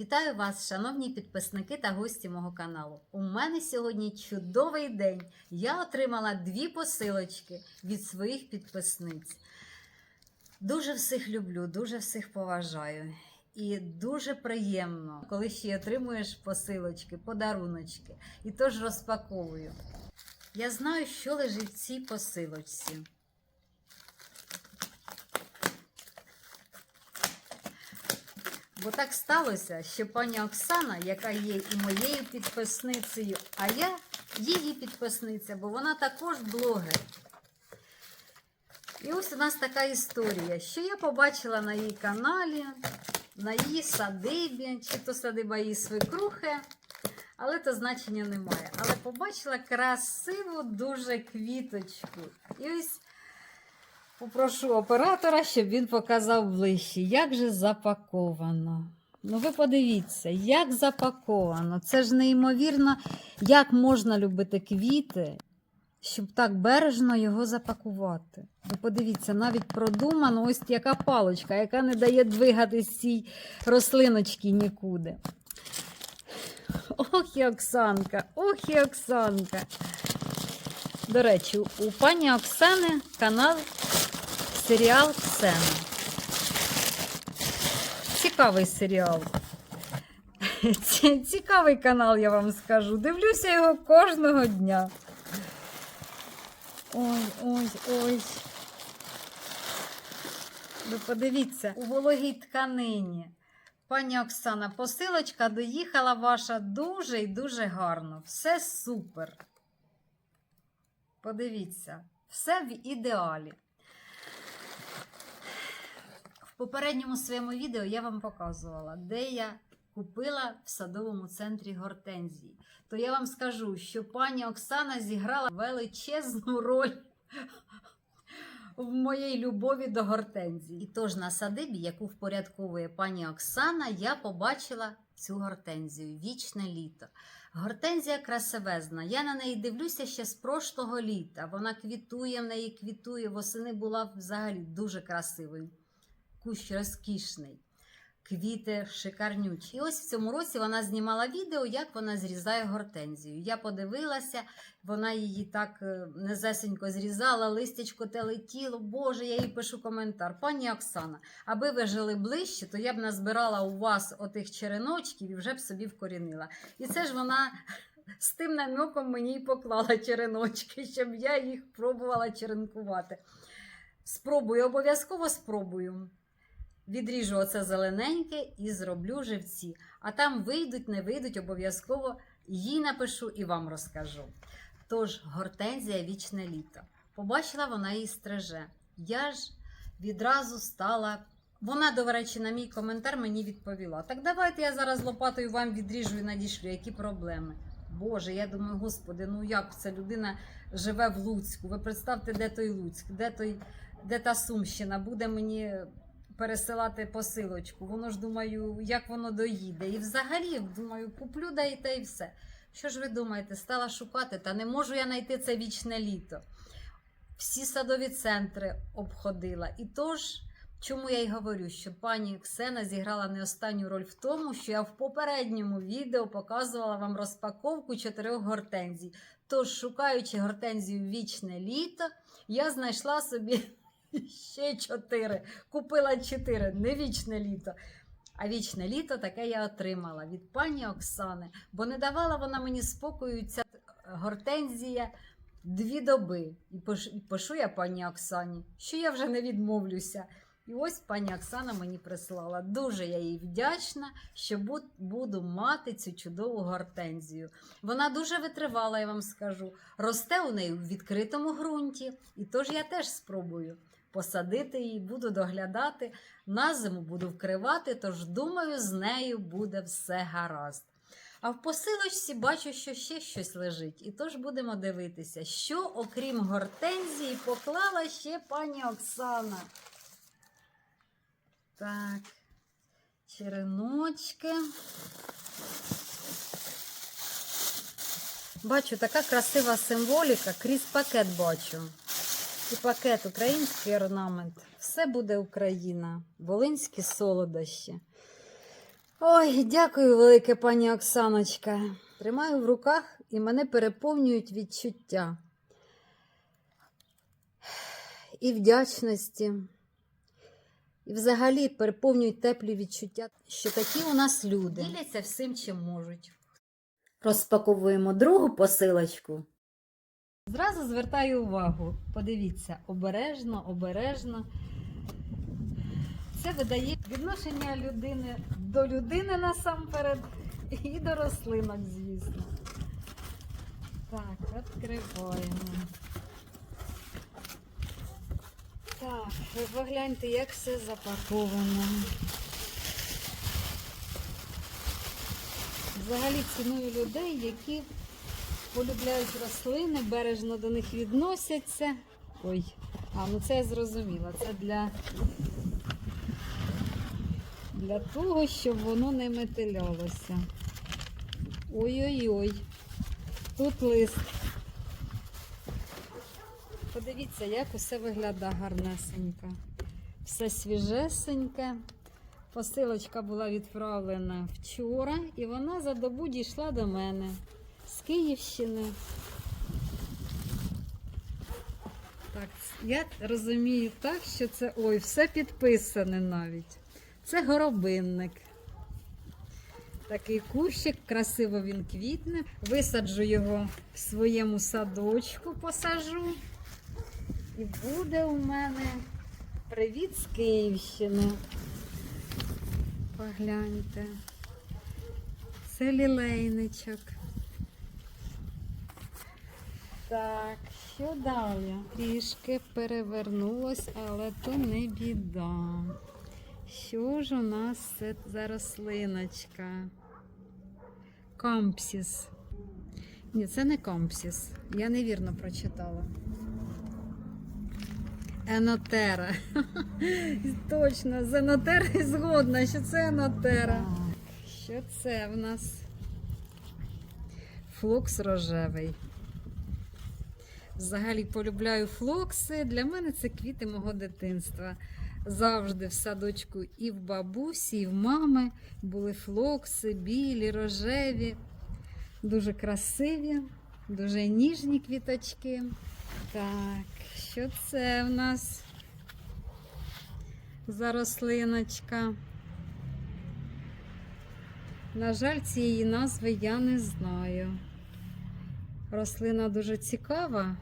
Вітаю вас, шановні підписники та гості мого каналу. У мене сьогодні чудовий день. Я отримала дві посилочки від своїх підписниць. Дуже всіх люблю, дуже всіх поважаю. І дуже приємно, коли ще отримуєш посилочки, подаруночки. І тож розпаковую. Я знаю, що лежить в цій посилочці. Бо так сталося, що пані Оксана, яка є і моєю підписницею, а я її підписниця, бо вона також блогер. І ось у нас така історія, що я побачила на її каналі, на її садибі, чи то садиба її свекрухи, але то значення немає. Але побачила красиву дуже квіточку. І ось Попрошу оператора, щоб він показав ближче, як же запаковано. Ну, ви подивіться, як запаковано. Це ж неймовірно, як можна любити квіти, щоб так бережно його запакувати. Ви подивіться, навіть продумано ось яка паличка, яка не дає двигатись цій рослиночці нікуди. Ох і Оксанка, ох і Оксанка. До речі, у пані Оксани канал серіал Сцена. Цікавий серіал. Цікавий канал, я вам скажу. Дивлюся його кожного дня. Ой, ой, ой. Ви подивіться, у вологій тканині. Пані Оксана, посилочка доїхала ваша дуже і дуже гарно. Все супер. Подивіться, все в ідеалі. Попередньому своєму відео я вам показувала, де я купила в садовому центрі гортензії. То я вам скажу, що пані Оксана зіграла величезну роль в моїй любові до гортензії. І тож на садибі, яку впорядковує пані Оксана, я побачила цю гортензію вічне літо. Гортензія красивезна. Я на неї дивлюся ще з прошлого літа. Вона квітує, в неї квітує. Восени була взагалі дуже красивою. Кущ розкішний. Квіти шикарнючі. І ось в цьому році вона знімала відео, як вона зрізає гортензію. Я подивилася, вона її так е, незесенько зрізала, листячко те летіло. Боже, я їй пишу коментар. Пані Оксана, аби ви жили ближче, то я б назбирала у вас отих череночків і вже б собі вкорінила. І це ж вона з тим намеком мені й поклала череночки, щоб я їх пробувала черенкувати. Спробую, обов'язково спробую. Відріжу оце зелененьке і зроблю живці. А там вийдуть, не вийдуть, обов'язково їй напишу і вам розкажу. Тож, гортензія вічне літо. Побачила вона її стриже. Я ж відразу стала. Вона, до речі, на мій коментар мені відповіла: так давайте я зараз лопатою вам відріжу і надішлю, які проблеми. Боже, я думаю, господи, ну як ця людина живе в Луцьку? Ви представте, де той Луцьк, де той, де та Сумщина, буде мені пересилати посилочку. Воно ж думаю, як воно доїде. І взагалі, думаю, куплю да і те і все. Що ж ви думаєте, стала шукати, та не можу я знайти це вічне літо. Всі садові центри обходила. І тож, чому я й говорю, що пані Ксена зіграла не останню роль в тому, що я в попередньому відео показувала вам розпаковку чотирьох гортензій. Тож, шукаючи гортензію вічне літо, я знайшла собі ще чотири. Купила чотири, не вічне літо. А вічне літо таке я отримала від пані Оксани, бо не давала вона мені спокою ця гортензія дві доби. І пишу, я пані Оксані, що я вже не відмовлюся. І ось пані Оксана мені прислала. Дуже я їй вдячна, що буду мати цю чудову гортензію. Вона дуже витривала, я вам скажу. Росте у неї в відкритому ґрунті, і тож я теж спробую посадити її, буду доглядати. На зиму буду вкривати, тож думаю, з нею буде все гаразд. А в посилочці бачу, що ще щось лежить. І тож будемо дивитися, що, окрім гортензії, поклала ще пані Оксана. Так, череночки. Бачу, така красива символіка, крізь пакет бачу. І пакет український орнамент. Все буде Україна, волинські солодощі. Ой, дякую, велике пані Оксаночка. Тримаю в руках і мене переповнюють відчуття і вдячності, і взагалі переповнюють теплі відчуття, що такі у нас люди діляться всім, чим можуть. Розпаковуємо другу посилочку. Зразу звертаю увагу. Подивіться, обережно, обережно. Це видає відношення людини до людини насамперед і до рослинок, звісно. Так, відкриваємо. Так, ви погляньте, як все запаковано. Взагалі ціную людей, які полюбляють рослини, бережно до них відносяться. Ой, а ну це я зрозуміла. Це для, для того, щоб воно не метилялося. Ой-ой-ой. Тут лист. Подивіться, як усе виглядає гарнесенько. Все свіжесеньке. Посилочка була відправлена вчора, і вона за добу дійшла до мене з Київщини. Так, я розумію так, що це ой, все підписане навіть. Це горобинник. Такий кущик, красиво він квітне. Висаджу його в своєму садочку, посажу. І буде у мене привіт з Київщини. Погляньте. Це лілейничок. Так, що далі? Трішки перевернулось, але то не біда. Що ж у нас це за рослиночка? Кампсіс. Ні, це не кампсіс. Я невірно прочитала. Енотера. Точно, з енотери згодна, що це енотера. Що це в нас? Флокс рожевий. Взагалі полюбляю флокси. Для мене це квіти мого дитинства. Завжди в садочку і в бабусі, і в мами були флокси, білі, рожеві, дуже красиві, дуже ніжні квіточки. Так, що це в нас за рослиночка? На жаль, цієї назви я не знаю. Рослина дуже цікава.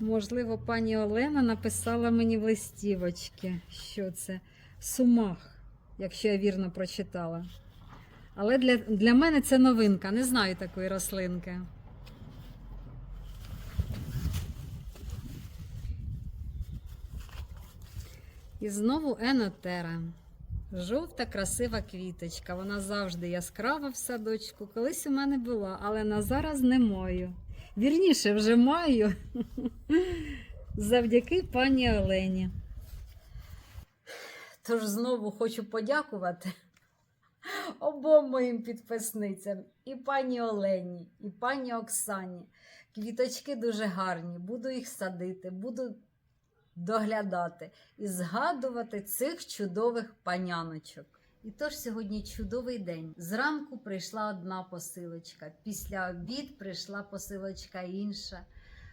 Можливо, пані Олена написала мені в листівочки, що це сумах, якщо я вірно прочитала. Але для, для мене це новинка. Не знаю такої рослинки. І знову енотера. Жовта красива квіточка. Вона завжди яскрава в садочку. Колись у мене була, але на зараз не маю. Вірніше, вже маю. Завдяки пані Олені. Тож знову хочу подякувати обом моїм підписницям, і пані Олені, і пані Оксані. Квіточки дуже гарні. Буду їх садити, буду доглядати і згадувати цих чудових паняночок. І тож сьогодні чудовий день. Зранку прийшла одна посилочка, після обід прийшла посилочка інша.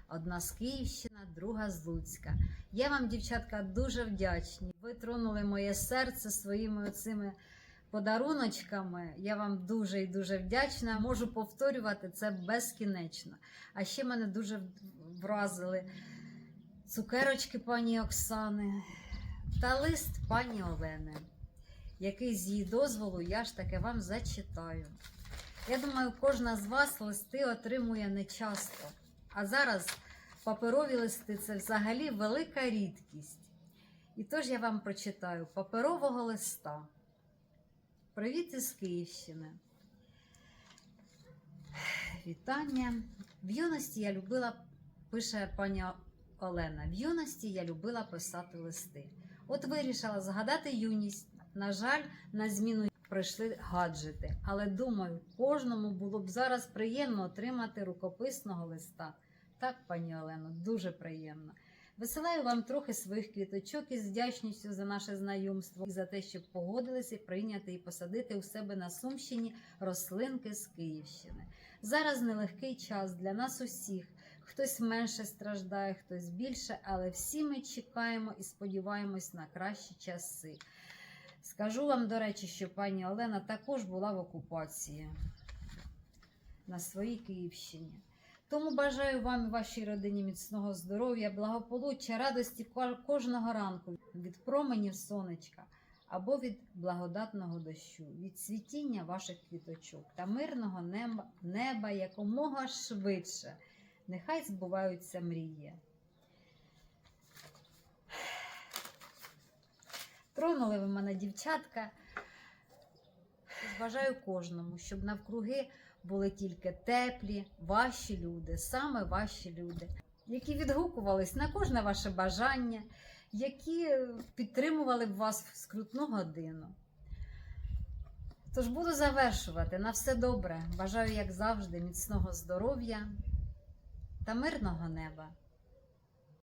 Одна з Київщини, друга з Луцька. Я вам, дівчатка, дуже вдячні. Ви тронули моє серце своїми оцими подаруночками. Я вам дуже і дуже вдячна. Можу повторювати це безкінечно. А ще мене дуже вразили цукерочки пані Оксани та лист пані Олени, який з її дозволу я ж таки вам зачитаю. Я думаю, кожна з вас листи отримує нечасто. А зараз паперові листи це взагалі велика рідкість. І тож я вам прочитаю паперового листа. Привіт із Київщини. Вітання. В юності я любила, пише пані Олена. В юності я любила писати листи. От вирішила згадати юність. На жаль, на зміну прийшли гаджети. Але думаю, кожному було б зараз приємно отримати рукописного листа. Так, пані Олено, дуже приємно. Висилаю вам трохи своїх квіточок із вдячністю за наше знайомство і за те, що погодилися прийняти і посадити у себе на Сумщині рослинки з Київщини. Зараз нелегкий час для нас усіх. Хтось менше страждає, хтось більше, але всі ми чекаємо і сподіваємось на кращі часи. Скажу вам, до речі, що пані Олена також була в окупації на своїй Київщині. Тому бажаю вам і вашій родині міцного здоров'я, благополуччя, радості кожного ранку від променів сонечка або від благодатного дощу, від цвітіння ваших квіточок та мирного неба, неба якомога швидше. Нехай збуваються мрії. Тронули ви мене, дівчатка. Бажаю кожному, щоб навкруги були тільки теплі, ваші люди, саме ваші люди, які відгукувались на кожне ваше бажання, які підтримували б вас в скрутну годину. Тож буду завершувати на все добре. Бажаю, як завжди, міцного здоров'я та мирного неба.